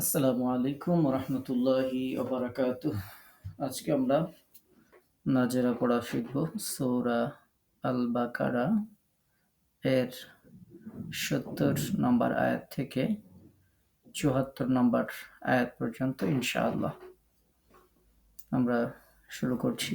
আসসালামু আলাইকুম রহমতুল্লাহি ওবরাকাত আজকে আমরা নাজেরা পড়া শিখব সৌরা আল বাকারা এর সত্তর নম্বর আয়াত থেকে চুয়াত্তর নম্বর আয়াত পর্যন্ত, ইনশাআল্লাহ। আমরা শুরু করছি।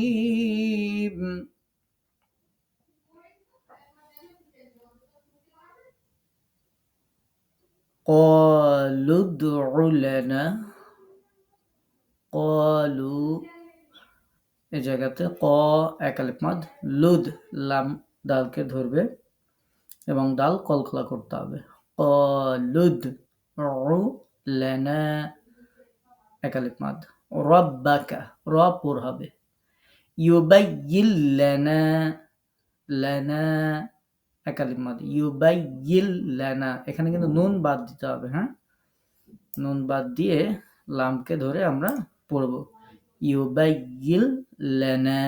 قالوا ادع لنا قالوا এই জায়গাতে ক একালিপ মাদ লুদ লাম ডালকে ধরবে এবং ডাল কলখলা করতে হবে কলুদ রু লেনা একালিপ মাদ রব্বাকা র পুর হবে ইউবাইয়িল লেনা লেনা একালিপ মাদ ইউবাইয়িল লেনা এখানে কিন্তু নুন বাদ দিতে হবে হ্যাঁ? নুন বাদ দিয়ে লামকে ধরে আমরা পড়ব। ইউবাইয়িল লেনা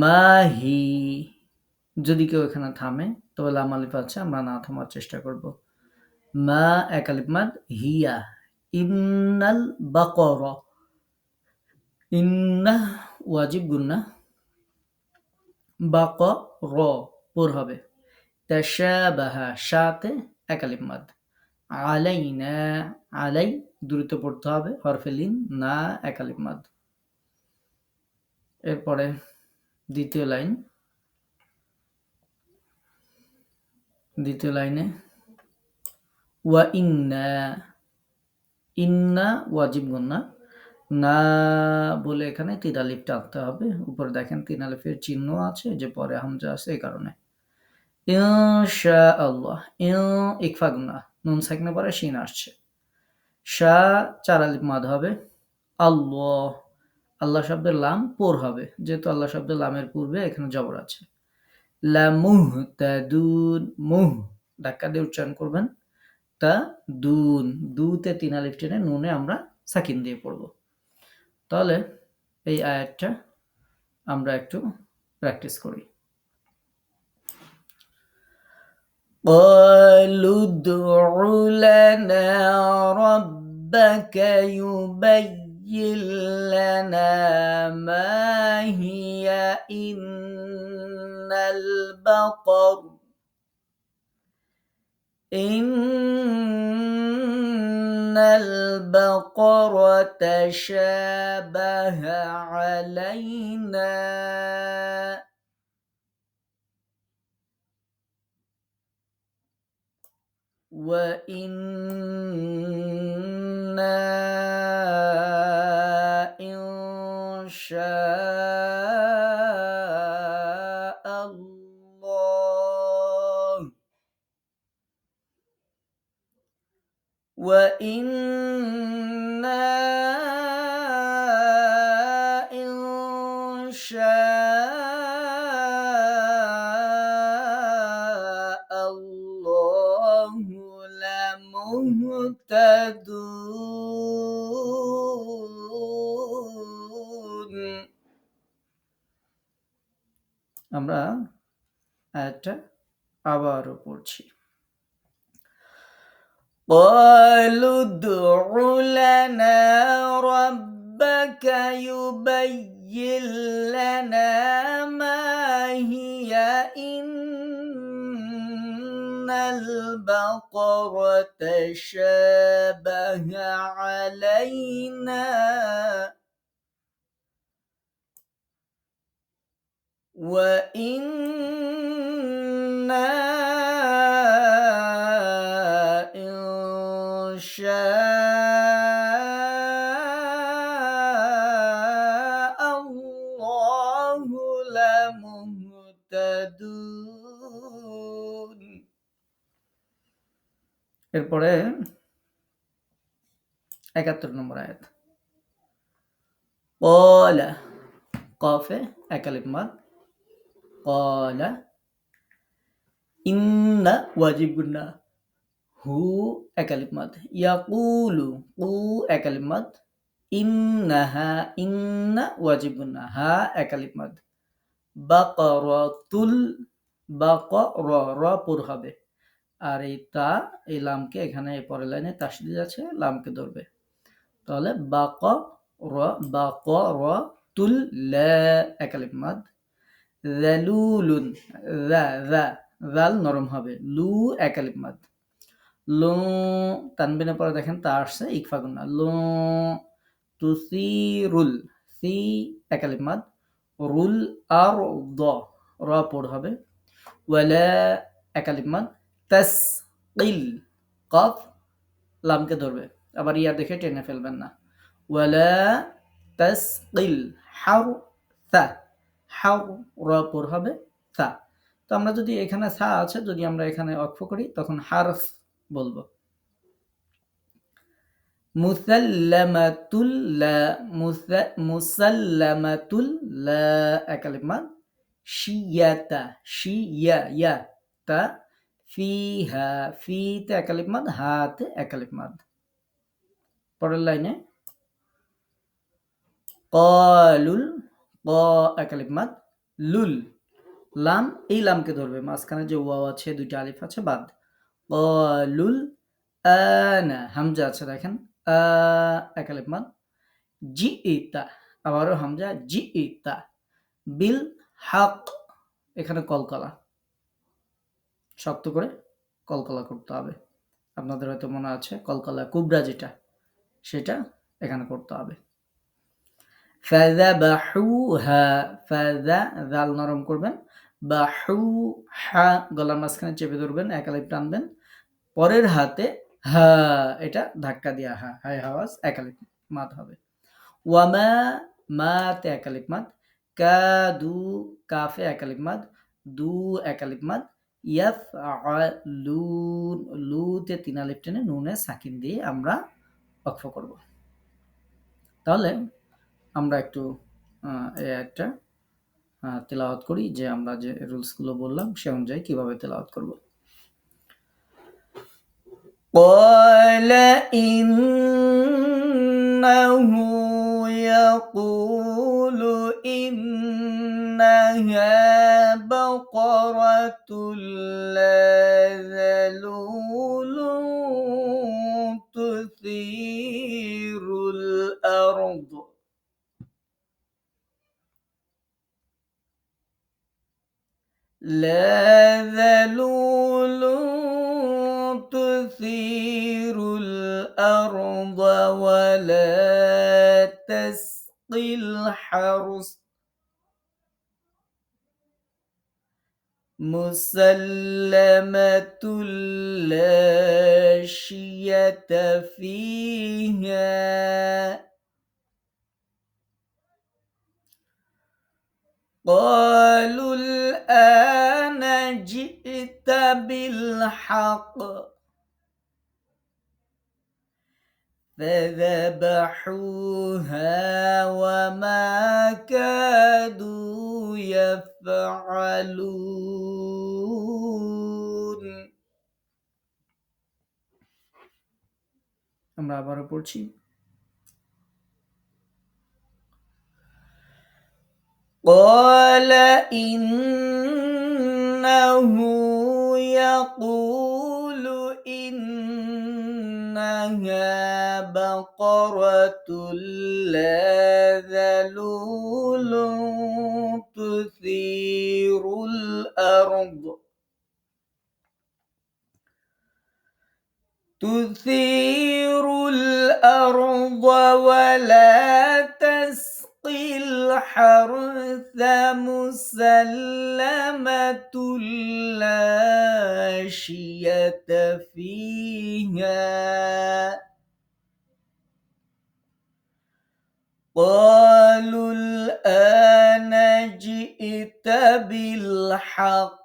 মাহি। যদি কেউ এখানে থামে তবে লাম আলিফ আছে আমরা না থামার চেষ্টা করব। মা এক আলিফ মাদ হিয়া। ইন্নাল বাকর। ইন্না ওয়াজিব গুন্না বাক র পুর হবে। তাশাবাহা সাথে এক আলিফ মাদ আলাইনা, আলাই দ্রুত পড়তে হবে হরফেলিন না এক মাদ এরপরে দ্বিতীয় লাইন। দ্বিতীয় লাইনে। ওয়া ইন্না ইন্না ওয়াজিব গুন্না না বলে এখানে তিন আলিফ টানতে হবে। উপরে দেখেন তিন চিহ্ন আছে যে পরে হামজা আছে এই কারণে। ইনশা আল্লাহ ইকফা গুন্না নুন সাকিনে পরে শিন আসছে। শা চার আলিফ মাদ হবে। আল্লাহ। আল্লাহ শব্দের লাম পোর হবে। যেহেতু আল্লাহ শব্দের লামের পূর্বে এখানে জবর আছে। লামুহ তাদুন মুহ। ধাক্কা দিয়ে উচ্চারণ করবেন। তা দুন দুতে তিন আলিফ টেনে নুনে আমরা সাকিন দিয়ে পড়ব। তাহলে এই আয়াতটা আমরা একটু প্র্যাকটিস করি قالوا ادع لنا ربك يبين لنا ما هي إن البقر إن البقر تشابه علينا وإنا إن شاء وإنا إن شاء الله لمهتدون আমরা আয়াতটা আবারও পড়ছি قالوا ادع لنا ربك يبين لنا ما هي. إن البقر تشابه علينا. وإنا এরপরে একাত্তর নম্বর আয়াত। কলা কফে একালিম্বাদ কলা ইন্না ওয়াজিব গুন্না হু একালিম্বাদ ইয়াকুলু কু একালিক ইন্নাহা ইন্না ওয়াজিব গুন্না হা একালিম্বাদ বাকরাতুল বাকরা পুর হবে। আর এই তা, এই লামকে এখানে পরের লাইনে তাসদিদ আছে, লামকে ধরবে। তাহলে বাক, র বাক, র, তুল, লা, একালিপ মাদ। জালুলুন যা যা জাল নরম হবে। লু, একালিপ মাদ। লো, তানবিনের পরে দেখেন তা আসছে, ইকফা গুন্না লো তুসিরুল সি একালিপ মাদ। রুল, আর, দ, র, পড় হবে। ওয়ালা, একালিপ মাদ তাস কিল কফ, লামকে ধরবে। আবার ইয়া দেখে টেনে ফেলবেন না। ওয়ালা তাস কিল হাউ সা হাউ র পড় হবে সা। তো আমরা যদি এখানে সা আছে, যদি আমরা এখানে অক্ষ করি, তখন হারফ বলব। মুসাল্লামাতুল লা একালিমাত শিয়াতা, শিয়া, ইয়া, তা ফিহা ফিতে একালিপ মাদ, হাতে একালিপ মাদ। পরের লাইনে, কলুল, ক একালিপ মাদ, লুল। লাম, এই লামকে ধরবে, মাঝখানে যে ওয়াও আছে, দুইটা আলিফ আছে, বাদ। কলুল আনা হামজা আছে, দেখেন। আ, একালিপ মাদ। জি ইতা আবারও হামজা, জি ইতা বিল, হাক, এখানে কলকলা শক্ত করে কলকলা করতে হবে। আপনাদের হয়তো মনে আছে, কলকলা কুবরা যেটা, সেটা এখানে করতে হবে। ফাদা বাহু হা ফাদা জাল নরম করবেন। বাহু হা গলার মাঝখানে চেপে ধরবেন একালিপ টানবেন। পরের হাতে হা, এটা ধাক্কা দিয়া হা, হাই হাওয়াজ একালিপ মাত হবে। ওয়ামা মাতে একালিপ মাত কা কাদু কাফে একালিপ মাদ দু একালিপ মাদ ইয়াফ লুন লুতে তিন আলিফ টেনে নুনে সাকিন দিয়ে আমরা অক্ষ করব। তাহলে আমরা একটু একটা তেলাওয়াত করি যে আমরা যে রুলসগুলো বললাম সে অনুযায়ী কীভাবে তেলাওয়াত করব। قال إنه يقول إنها بقرة لا ذلول تثير الأرض. لا ذلول تثير الأرض ولا تسقي الحرث مسلمة لا شية فيها قالوا الآن جئت بالحق فذبحوها وما كادوا يفعلون আমরা আবারও পড়ছি قال إنه يقول إنها بقرة لا ذلول تثير الأرض. تثير الأرض ولا تسقي الحرث مسلمة لا فيها. قالوا الآن جئت بالحق.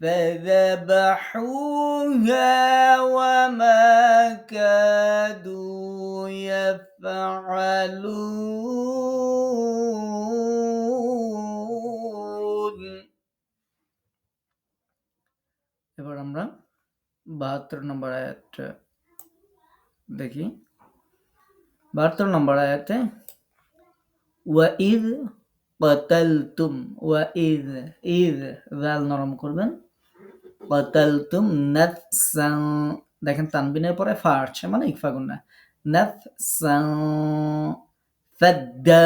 فذبحوها وما كادوا يفعلون يفعلون এবার আমরা বাহাত্তর নম্বর আয়াত দেখি বাহাত্তর নম্বর আয়াতে ওয়াইদ قتلتم ওয়াইদ ইদ জাল নরম করবেন কতালতুম নাফসান দেখেন তানবিনের পরে ফা আসছে মানে ইকফা গুন্না। নাফসান ফাদ্দা,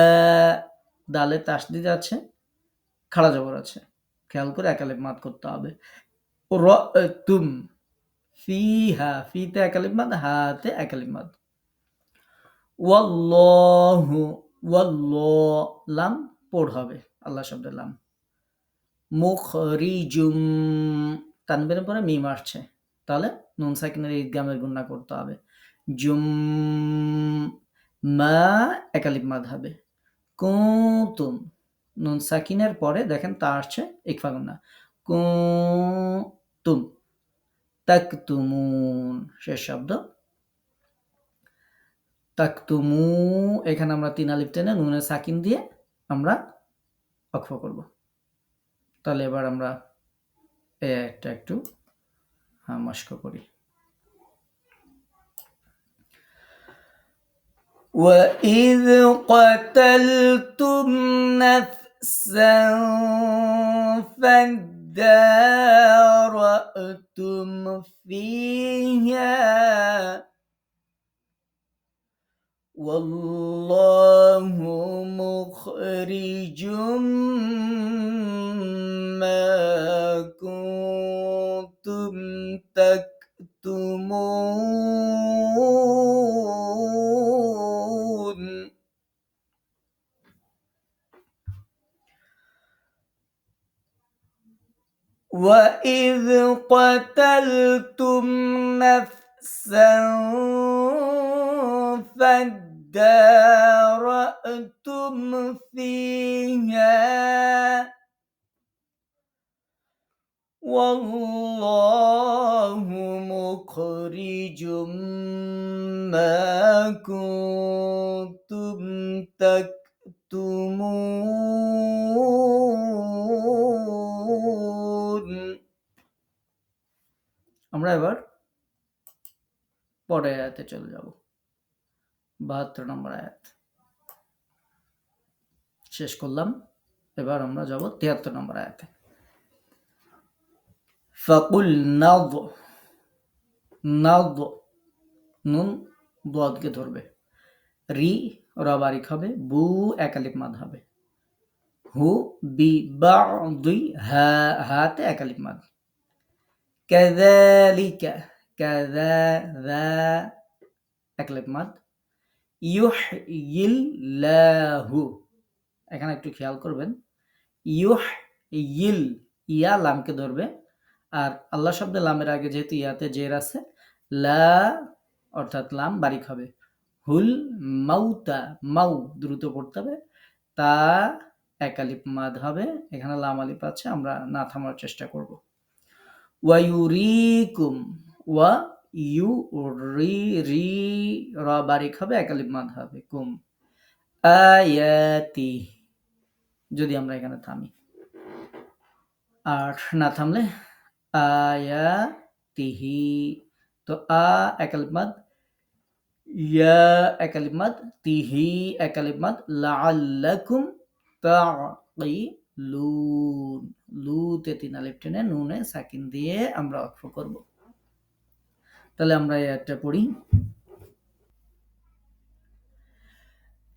দালে তাসদিদ আছে খাড়া জবর আছে। খেয়াল করে একালেপ মাত করতে হবে। র তুম ফি হা ফিতে একালেপ মাত হাতে একালেপ মাত ওয়াল্লাহু ওয়াল্লাহ লাম পড় হবে, আল্লাহ শব্দের লাম। মুখরিজুম তানবিনের পরে মিম আসছে। তাহলে নুন সাকিনের ঈদগামের গুণা করতে হবে। জুম মা একালিপ মাদ হবে কুতুম। নুন সাকিনের পরে দেখেন তা আসছে ইকফা গুন্না কুতুম। তাকতুমুন। শেষ শব্দ। তাকতুমু। এখানে আমরা তিন আলিফ টেনে নুনের সাকিন দিয়ে আমরা অক্ষ করব। তাহলে এবার আমরা একটা একটু মস্ক করি وإذ قتلتم نفسا فادارأتم فيها والله مخرج the আমরা এবার পরের আয়াতে চলে যাব। বাহাত্তর নম্বর আয়াত। শেষ করলাম। এবার আমরা যাব তিয়াত্তর নম্বর আয়াতে। ফাকুল নাদ নাদ নুন দোয়াদকে ধরবে। রি রবারিক হবে, বু একালিপ মাদ হবে। হু বি বা দুই হা, হাতে একালিপ মাদ। কাযালিকা কাযা যা একালিপ মাদ ইউহইল্লাহু এখানে একটু খেয়াল করবেন। ইউহ ইল ইয়া লামকে ধরবে। আর আল্লাহ শব্দে লামের আগে যেহেতু ইয়াতে জের আছে, লা অর্থাৎ লাম বারিক হবে। হুল মাউতা, মাউ দ্রুত পড়তে হবে। তা একালিপ মাদ হবে। এখানে লাম আলিপ আছে, আমরা না থামার চেষ্টা করব। ওয়ায়ুরিকুম ওয়া ইউ রি রি র বারিক হবে একালিপ মাদ হবে। কুম আয়াতি, যদি আমরা এখানে থামি। আর না থামলে আয়াতিহি। তো আ একালিমাদ ইয়া একালিমাদ তিহি একালিমাদ লাআল্লাকুম তাকিলুন লুতে তিন আলিফ টেনে নুনে সাকিন দিয়ে আমরা অক্ষ করব তাহলে আমরা এই একটা পড়ি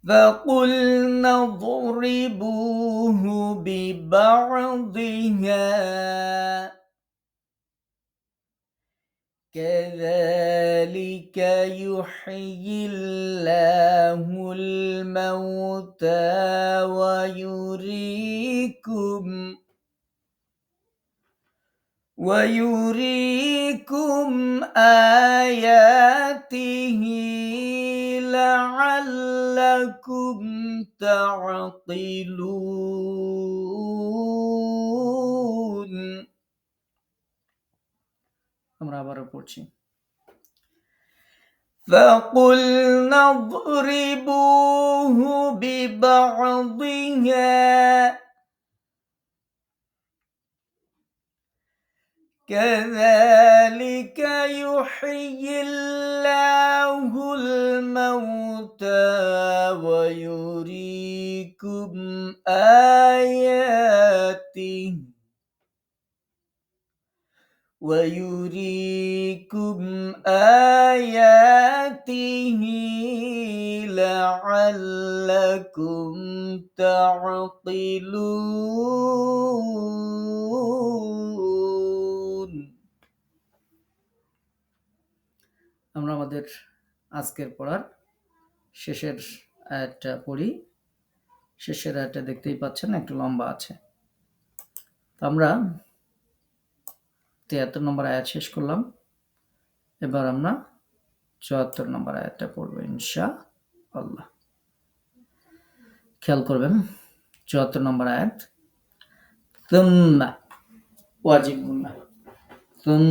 فقلنا اضربوه ببعضها كذلك يحيي الله الموتى ويريكم ويريكم آياته لعلكم تعقلون. আমরা আবারও পড়ছি فقلنا اضربوه ببعضها كذلك يحيي الله الموتى ويريكم آياته ويريكم آياته لعلكم تعقلون আমরা আমাদের আজকের পড়ার শেষের আয়াতটা পড়ি শেষের আয়াতটা দেখতেই পাচ্ছেন একটু লম্বা আছে তো আমরা তিয়াত্তর নম্বর আয়াত শেষ করলাম। এবার আমরা চুয়াত্তর নম্বর আয়াতটা পড়ব ইনশা আল্লাহ খেয়াল করবেন, চুয়াত্তর নম্বর আয়াত তুম্মা ওয়াজিব গুন্না তুম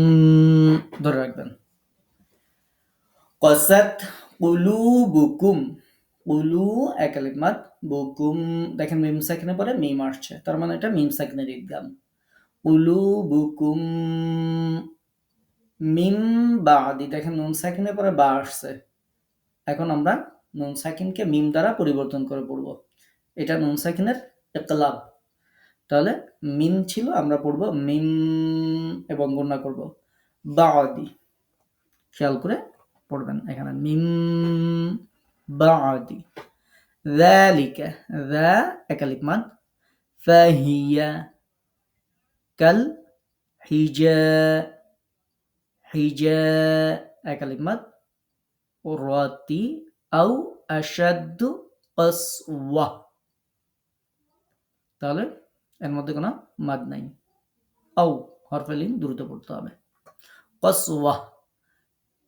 ধরে রাখবেন। কসাত কুলুবুকুম, কুলু একালিমাত বুকুম, দেখেন মিম সাকিনের পরে মিম আসছে, তার মানে এটা মিম সাকিনের ঈদগাম উলুবুকুম মিম বাদি দেখেন নুন সাকিনের পরে বা আসছে এখন আমরা নুন সাকিনকে মিম দ্বারা পরিবর্তন করে পড়ব এটা নুন সাকিনের একলাব তাহলে মিম ছিল আমরা পড়ব মিম এবং গণ্যা করব বাদি খেয়াল করে পড়বেন এখানে মিম বাদি ذلك ذا একালিক মাদ ফাহিয়া কাল হিজা হিজা كلمة راتي أو أشد قسوة তাহলে এর মধ্যে কোনো মাদ নাই আও হরফেলিন দ্রুত পড়তে হবে কসওয়া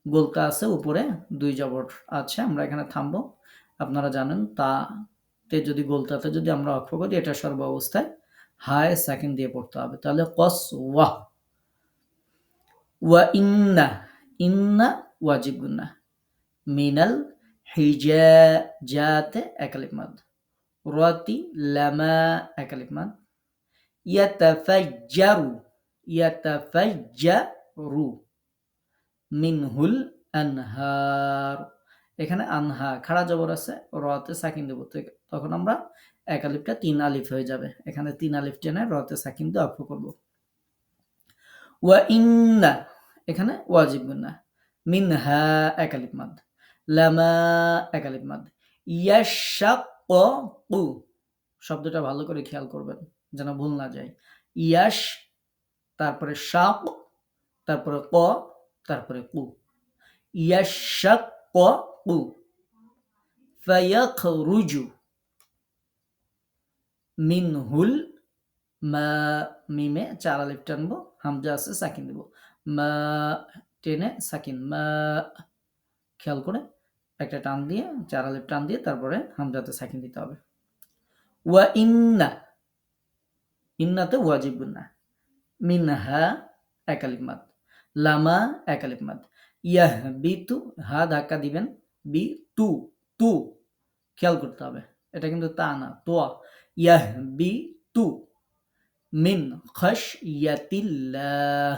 গোলতা আছে উপরে দুই জবর আছে আমরা এখানে থামবো আপনারা জানেন তা তে যদি গোলতাতে যদি আমরা অক্ষ করি এটা সর্ব অবস্থায় হায় সেকেন্ড দিয়ে পড়তে হবে। তাহলে কস ওয়াহ ওয়া ইন্না ইন্না ওয়াজিব গুন্না মিনাল হিজাজাতে একালিক মাদ। রাতি লামা একালিক মাদ। ইয়াতাফাজ্জারু ইয়াতাফাজ্জারু মিনহুল আনহার। এখানে আনহা, খাড়া জবর আছে, রতে সাকিন দেব তখন আমরা এক আলিফটা তিন আলিফ হয়ে যাবে। এখানে তিন আলিফ টেনে রতে সাকিন দিয়ে অক্ষ করব। ওয়া ইন্না, এখানে ওয়াজিব গুন্না মিনহা, এক আলিফ মাদ। লামা, এক আলিফ মাদ। ইয়াশাক্কু, শব্দটা ভালো করে খেয়াল করবেন, যেন ভুল না যায়। ইয়াশ, তারপরে শাক, তারপরে ক, তারপরে কু। ইয়াশাক্কু, ফায়াখরুজু। মিনহুল মা মিমে চার আলিফ টানবো, হামজা আছে সাকিন দেব। টেনে সাকিন খেয়াল করে একটা টান দিয়ে, চার আলিফ টান দিয়ে তারপরে হামজাতে সাকিন দিতে হবে। ওয়া ইন্না, ইন্নাতে ওয়াজিব না মিনহা একালিক মাদ, লামা একালিক মাদ। ইয়াহ বি তু, হা ধাক্কা দিবেন, বি তু তু, খেয়াল করতে হবে। এটা কিন্তু তা না, তোয়া। ইয়াহ বি তু মিন খস ইয়াতিল্লাহ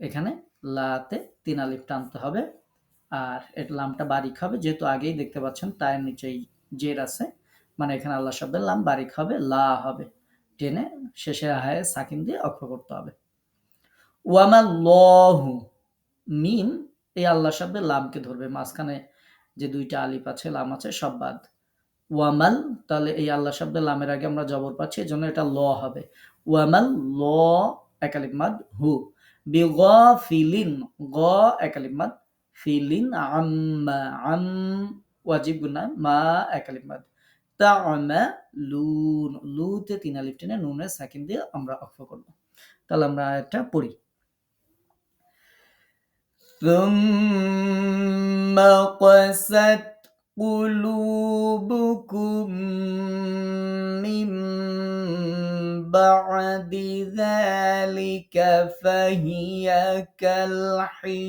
এখানে লাতে তিন আলিফ টানতে হবে। আর এটা লামটা বারিক হবে, যেহেতু আগেই দেখতে পাচ্ছেন তার নিচেই জের আছে। মানে এখানে আল্লাহ শব্দের লাম বারিক হবে, লা হবে। টেনে শেষে হায় সাকিন দিয়ে অক্ষ করতে হবে। ওয়ামা লহু মিম এই আল্লাহ শব্দের লামকে ধরবে। মাঝখানে যে দুইটা আলিফ আছে, লাম আছে, সব বাদ। ওয়ামাল তাহলে এই আল্লাহ শব্দের লামের আগে আমরা জবর পাচ্ছি এজন্য এটা ল হবে ওয়ামাল ল একালিফ মাদ হু বি গ ফিলিন গ একালিফ মাদ ফিলিন আম্মা আম ওয়াজিব গুনা মা একালিফ মাদ তা'মা লুন লুতে তিন আলিফ টেনে নুনে সাকিন দিয়ে আমরা অক্ষ করব তাহলে আমরা এটা পড়ি ثم قست قلوبكم من بعد ذلك فهي كالحجارة.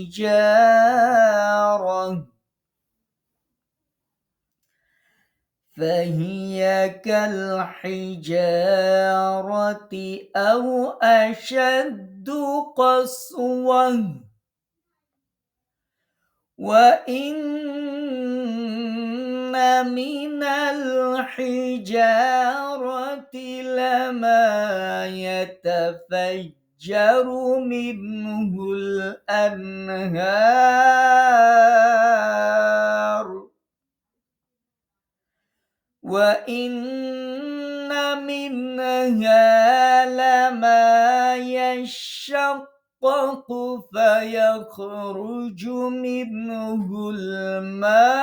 فهي كالحجارة أو أشد قسوةً. وإن من الحجارة لما يتفجر منه الأنهار وإن منها لما يشقق فيخرج منه الماء.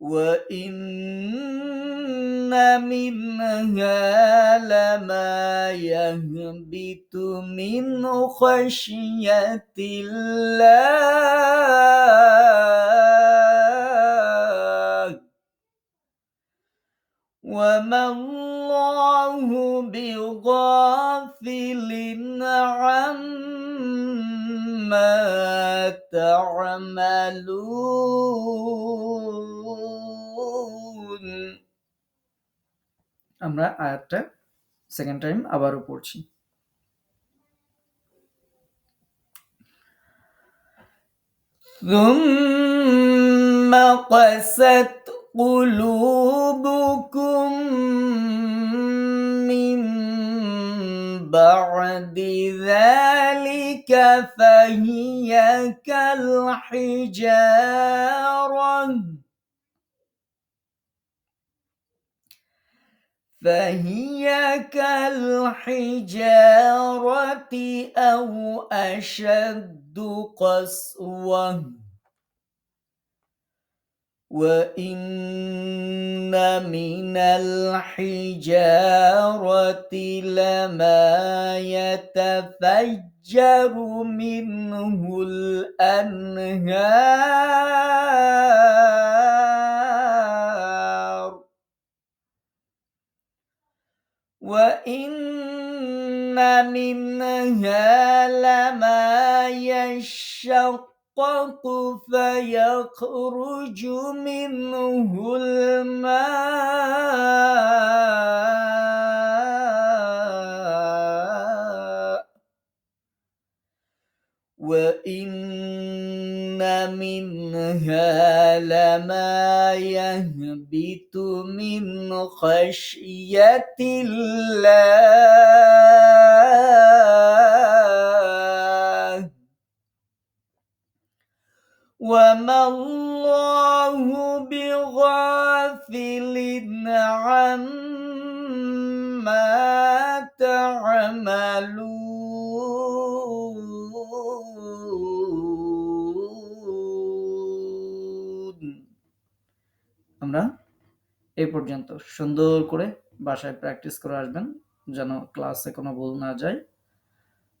وإن منها لما يهبط من خشية الله. وما الله بغافل عما تعملون আমরা আয়াতটা সেকেন্ড টাইম আবারও পড়ছি ثم قست قلوبكم من بعد ذلك فهي كالحجارة. فهي كالحجارة أو أشد قسوة. وإن من الحجارة لما يتفجر منه الأنهار وإن منها لما يشقق فيخرج منه الماء. وإن منها لما يهبط من خشية الله. এই পর্যন্ত। সুন্দর করে বাসায় প্র্যাকটিস করে আসবেন, যেন ক্লাসে কোনো ভুল না যায়।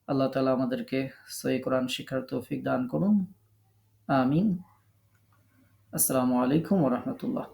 আল্লাহ তালা আমাদেরকে সই কোরআন শিক্ষার তৌফিক দান করুন। আমিন। আসসালামু আলাইকুম রহমতুল্লাহ।